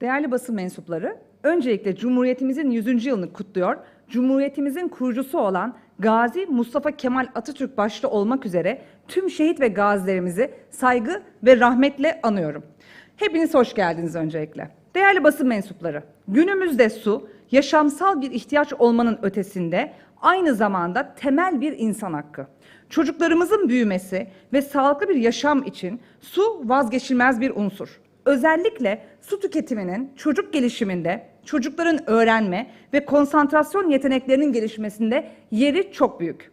Değerli basın mensupları, öncelikle Cumhuriyetimizin 100. yılını kutluyor. Cumhuriyetimizin kurucusu olan Gazi Mustafa Kemal Atatürk başta olmak üzere tüm şehit ve gazilerimizi saygı ve rahmetle anıyorum. Hepiniz hoş geldiniz öncelikle. Değerli basın mensupları, günümüzde su yaşamsal bir ihtiyaç olmanın ötesinde aynı zamanda temel bir insan hakkı. Çocuklarımızın büyümesi ve sağlıklı bir yaşam için su vazgeçilmez bir unsur. Özellikle su tüketiminin çocuk gelişiminde, çocukların öğrenme ve konsantrasyon yeteneklerinin gelişmesinde yeri çok büyük.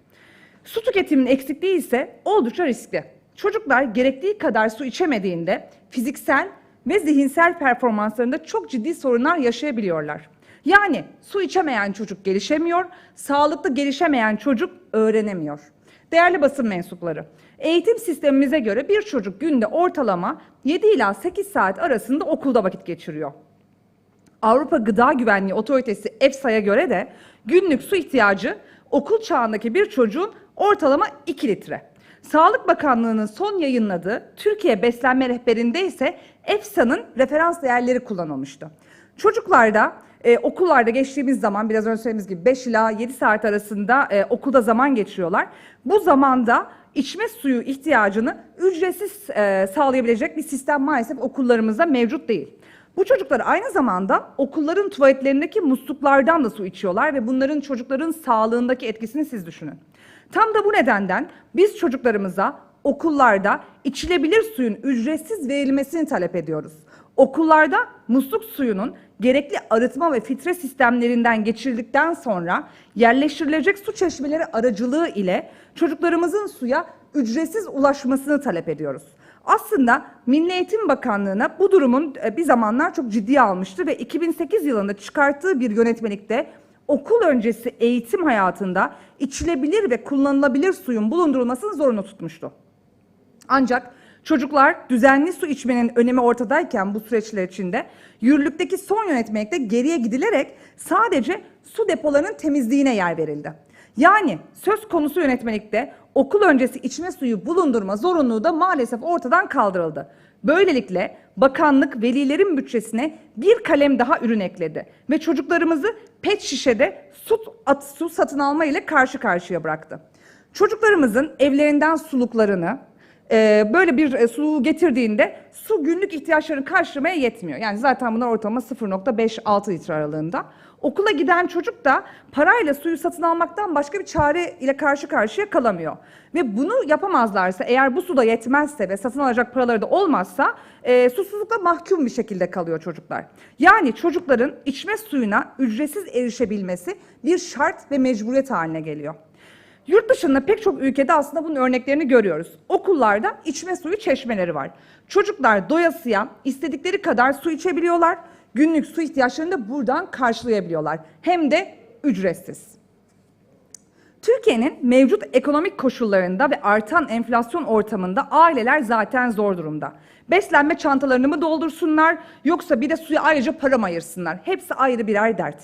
Su tüketiminin eksikliği ise oldukça riskli. Çocuklar gerektiği kadar su içemediğinde fiziksel ve zihinsel performanslarında çok ciddi sorunlar yaşayabiliyorlar. Yani su içemeyen çocuk gelişemiyor, sağlıklı gelişemeyen çocuk öğrenemiyor. Değerli basın mensupları, eğitim sistemimize göre bir çocuk günde ortalama 7 ila 8 saat arasında okulda vakit geçiriyor. Avrupa Gıda Güvenliği Otoritesi EFSA'ya göre de günlük su ihtiyacı okul çağındaki bir çocuğun ortalama 2 litre. Sağlık Bakanlığı'nın son yayınladığı Türkiye Beslenme Rehberi'nde ise EFSA'nın referans değerleri kullanılmıştı. Çocuklarda e, okullarda geçtiğimiz zaman biraz önce söylediğimiz gibi 5 ila 7 saat arasında e, okulda zaman geçiriyorlar. Bu zamanda içme suyu ihtiyacını ücretsiz e, sağlayabilecek bir sistem maalesef okullarımızda mevcut değil. Bu çocuklar aynı zamanda okulların tuvaletlerindeki musluklardan da su içiyorlar ve bunların çocukların sağlığındaki etkisini siz düşünün. Tam da bu nedenden biz çocuklarımıza okullarda içilebilir suyun ücretsiz verilmesini talep ediyoruz. Okullarda musluk suyunun gerekli arıtma ve filtre sistemlerinden geçirildikten sonra yerleştirilecek su çeşmeleri aracılığı ile çocuklarımızın suya ücretsiz ulaşmasını talep ediyoruz. Aslında Milli Eğitim Bakanlığı'na bu durumun e, bir zamanlar çok ciddiye almıştı ve 2008 yılında çıkarttığı bir yönetmelikte okul öncesi eğitim hayatında içilebilir ve kullanılabilir suyun bulundurulmasını zorunlu tutmuştu. Ancak çocuklar düzenli su içmenin önemi ortadayken bu süreçler içinde yürürlükteki son yönetmelikte geriye gidilerek sadece su depolarının temizliğine yer verildi. Yani söz konusu yönetmelikte okul öncesi içme suyu bulundurma zorunluluğu da maalesef ortadan kaldırıldı. Böylelikle bakanlık velilerin bütçesine bir kalem daha ürün ekledi ve çocuklarımızı pet şişede su, at, su satın alma ile karşı karşıya bıraktı. Çocuklarımızın evlerinden suluklarını, e, böyle bir e, su getirdiğinde su günlük ihtiyaçlarını karşılamaya yetmiyor. Yani zaten bunlar ortalama 0.5-6 litre aralığında. Okula giden çocuk da parayla suyu satın almaktan başka bir çare ile karşı karşıya kalamıyor. Ve bunu yapamazlarsa eğer bu suda yetmezse ve satın alacak paraları da olmazsa e, susuzlukla mahkum bir şekilde kalıyor çocuklar. Yani çocukların içme suyuna ücretsiz erişebilmesi bir şart ve mecburiyet haline geliyor. Yurt dışında pek çok ülkede aslında bunun örneklerini görüyoruz. Okullarda içme suyu çeşmeleri var. Çocuklar doyasıya istedikleri kadar su içebiliyorlar. Günlük su ihtiyaçlarını da buradan karşılayabiliyorlar. Hem de ücretsiz. Türkiye'nin mevcut ekonomik koşullarında ve artan enflasyon ortamında aileler zaten zor durumda. Beslenme çantalarını mı doldursunlar yoksa bir de suya ayrıca para mı ayırsınlar? Hepsi ayrı birer dert.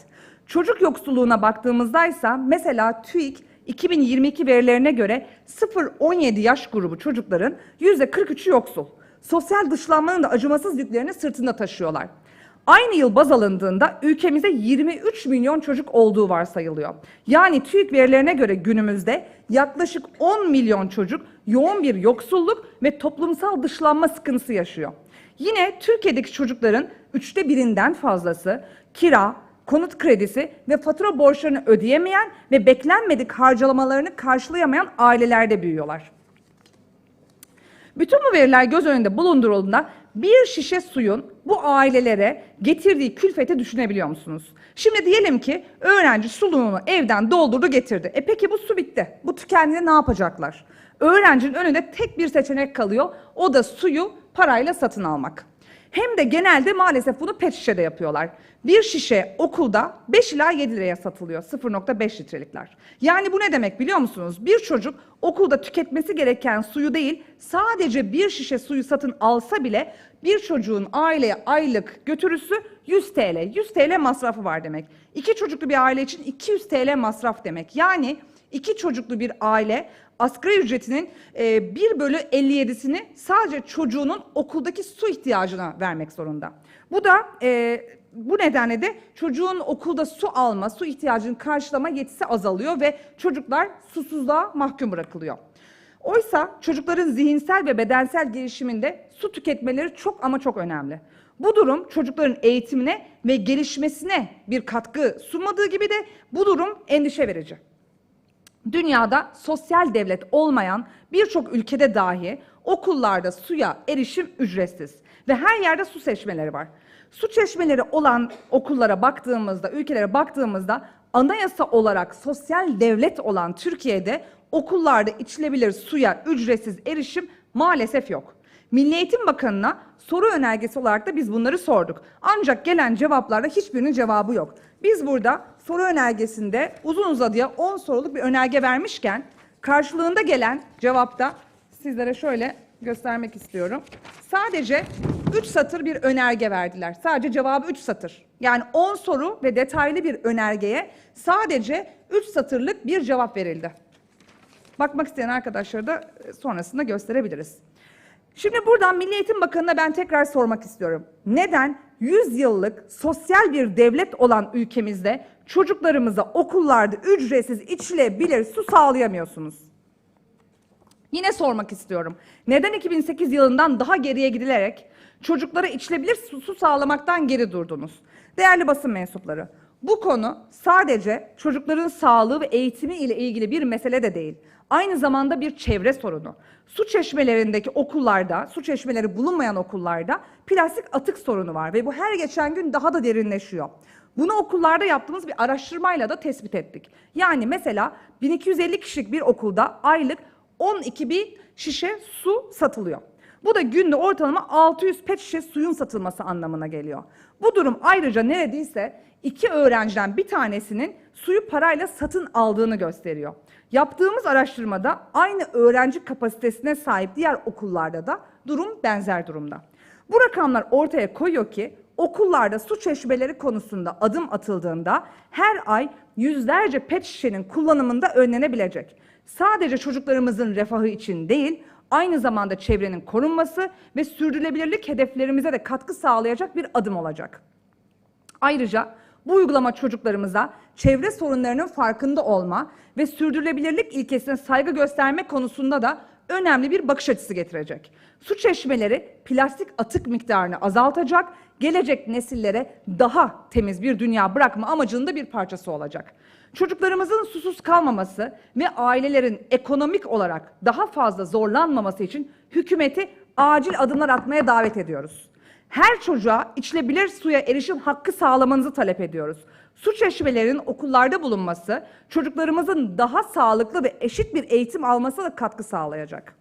Çocuk yoksulluğuna baktığımızda ise mesela TÜİK 2022 verilerine göre 0-17 yaş grubu çocukların %43'ü yoksul. Sosyal dışlanmanın da acımasız yüklerini sırtında taşıyorlar. Aynı yıl baz alındığında ülkemizde 23 milyon çocuk olduğu varsayılıyor. Yani TÜİK verilerine göre günümüzde yaklaşık 10 milyon çocuk yoğun bir yoksulluk ve toplumsal dışlanma sıkıntısı yaşıyor. Yine Türkiye'deki çocukların üçte birinden fazlası kira, konut kredisi ve fatura borçlarını ödeyemeyen ve beklenmedik harcamalarını karşılayamayan ailelerde büyüyorlar. Bütün bu veriler göz önünde bulundurulduğunda bir şişe suyun bu ailelere getirdiği külfeti düşünebiliyor musunuz? Şimdi diyelim ki öğrenci suluğunu evden doldurdu getirdi. E peki bu su bitti. Bu tükendiğinde ne yapacaklar? Öğrencinin önünde tek bir seçenek kalıyor. O da suyu parayla satın almak. Hem de genelde maalesef bunu pet şişede yapıyorlar. Bir şişe okulda 5 ila 7 liraya satılıyor. 0.5 litrelikler. Yani bu ne demek biliyor musunuz? Bir çocuk okulda tüketmesi gereken suyu değil, sadece bir şişe suyu satın alsa bile bir çocuğun aileye aylık götürüsü 100 TL. 100 TL masrafı var demek. İki çocuklu bir aile için 200 TL masraf demek. Yani iki çocuklu bir aile asgari ücretinin e, 1 bölü 57'sini sadece çocuğunun okuldaki su ihtiyacına vermek zorunda. Bu da e, bu nedenle de çocuğun okulda su alma, su ihtiyacını karşılama yetisi azalıyor ve çocuklar susuzluğa mahkum bırakılıyor. Oysa çocukların zihinsel ve bedensel gelişiminde su tüketmeleri çok ama çok önemli. Bu durum çocukların eğitimine ve gelişmesine bir katkı sunmadığı gibi de bu durum endişe verici. Dünyada sosyal devlet olmayan birçok ülkede dahi okullarda suya erişim ücretsiz ve her yerde su çeşmeleri var. Su çeşmeleri olan okullara baktığımızda, ülkelere baktığımızda anayasa olarak sosyal devlet olan Türkiye'de okullarda içilebilir suya ücretsiz erişim maalesef yok. Milli Eğitim Bakanı'na soru önergesi olarak da biz bunları sorduk. Ancak gelen cevaplarda hiçbirinin cevabı yok. Biz burada soru önergesinde uzun uzadıya 10 soruluk bir önerge vermişken karşılığında gelen cevapta sizlere şöyle göstermek istiyorum. Sadece 3 satır bir önerge verdiler. Sadece cevabı 3 satır. Yani 10 soru ve detaylı bir önergeye sadece 3 satırlık bir cevap verildi. Bakmak isteyen arkadaşlara da sonrasında gösterebiliriz. Şimdi buradan Milli Eğitim Bakanı'na ben tekrar sormak istiyorum. Neden 100 yıllık sosyal bir devlet olan ülkemizde çocuklarımıza okullarda ücretsiz içilebilir su sağlayamıyorsunuz? Yine sormak istiyorum. Neden 2008 yılından daha geriye gidilerek çocuklara içilebilir su, su sağlamaktan geri durdunuz? Değerli basın mensupları, bu konu sadece çocukların sağlığı ve eğitimi ile ilgili bir mesele de değil. Aynı zamanda bir çevre sorunu. Su çeşmelerindeki okullarda, su çeşmeleri bulunmayan okullarda plastik atık sorunu var ve bu her geçen gün daha da derinleşiyor. Bunu okullarda yaptığımız bir araştırmayla da tespit ettik. Yani mesela 1250 kişilik bir okulda aylık 12 bin şişe su satılıyor. Bu da günde ortalama 600 pet şişe suyun satılması anlamına geliyor. Bu durum ayrıca neredeyse iki öğrenciden bir tanesinin suyu parayla satın aldığını gösteriyor. Yaptığımız araştırmada aynı öğrenci kapasitesine sahip diğer okullarda da durum benzer durumda. Bu rakamlar ortaya koyuyor ki okullarda su çeşmeleri konusunda adım atıldığında her ay yüzlerce pet şişenin kullanımında önlenebilecek. Sadece çocuklarımızın refahı için değil, aynı zamanda çevrenin korunması ve sürdürülebilirlik hedeflerimize de katkı sağlayacak bir adım olacak. Ayrıca bu uygulama çocuklarımıza çevre sorunlarının farkında olma ve sürdürülebilirlik ilkesine saygı gösterme konusunda da önemli bir bakış açısı getirecek. Su çeşmeleri plastik atık miktarını azaltacak, gelecek nesillere daha temiz bir dünya bırakma amacının da bir parçası olacak. Çocuklarımızın susuz kalmaması ve ailelerin ekonomik olarak daha fazla zorlanmaması için hükümeti acil adımlar atmaya davet ediyoruz. Her çocuğa içilebilir suya erişim hakkı sağlamanızı talep ediyoruz. Su çeşmelerinin okullarda bulunması çocuklarımızın daha sağlıklı ve eşit bir eğitim almasına da katkı sağlayacak.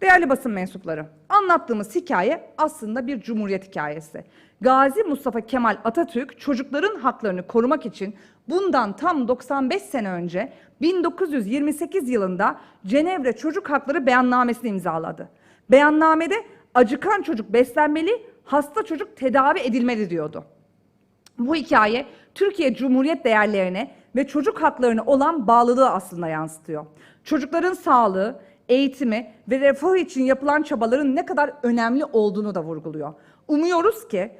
Değerli basın mensupları, anlattığımız hikaye aslında bir cumhuriyet hikayesi. Gazi Mustafa Kemal Atatürk çocukların haklarını korumak için bundan tam 95 sene önce 1928 yılında Cenevre Çocuk Hakları Beyannamesini imzaladı. Beyannamede acıkan çocuk beslenmeli, hasta çocuk tedavi edilmeli diyordu. Bu hikaye Türkiye Cumhuriyet değerlerine ve çocuk haklarına olan bağlılığı aslında yansıtıyor. Çocukların sağlığı, eğitimi ve refah için yapılan çabaların ne kadar önemli olduğunu da vurguluyor. Umuyoruz ki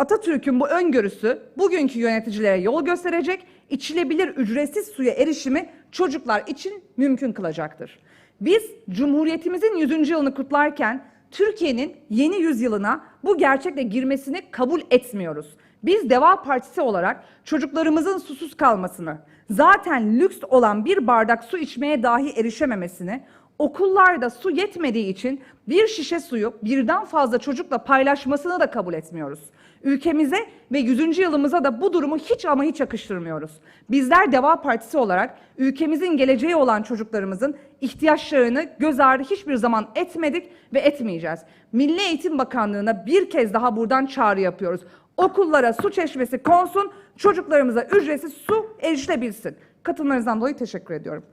Atatürk'ün bu öngörüsü bugünkü yöneticilere yol gösterecek, içilebilir ücretsiz suya erişimi çocuklar için mümkün kılacaktır. Biz Cumhuriyetimizin 100. yılını kutlarken Türkiye'nin yeni yüzyılına bu gerçekle girmesini kabul etmiyoruz. Biz Deva Partisi olarak çocuklarımızın susuz kalmasını, zaten lüks olan bir bardak su içmeye dahi erişememesini, okullarda su yetmediği için bir şişe suyu birden fazla çocukla paylaşmasını da kabul etmiyoruz. Ülkemize ve 100. yılımıza da bu durumu hiç ama hiç yakıştırmıyoruz. Bizler Deva Partisi olarak ülkemizin geleceği olan çocuklarımızın ihtiyaçlarını göz ardı hiçbir zaman etmedik ve etmeyeceğiz. Milli Eğitim Bakanlığı'na bir kez daha buradan çağrı yapıyoruz. Okullara su çeşmesi konsun, çocuklarımıza ücretsiz su erişilebilsin. Katılımlarınızdan dolayı teşekkür ediyorum.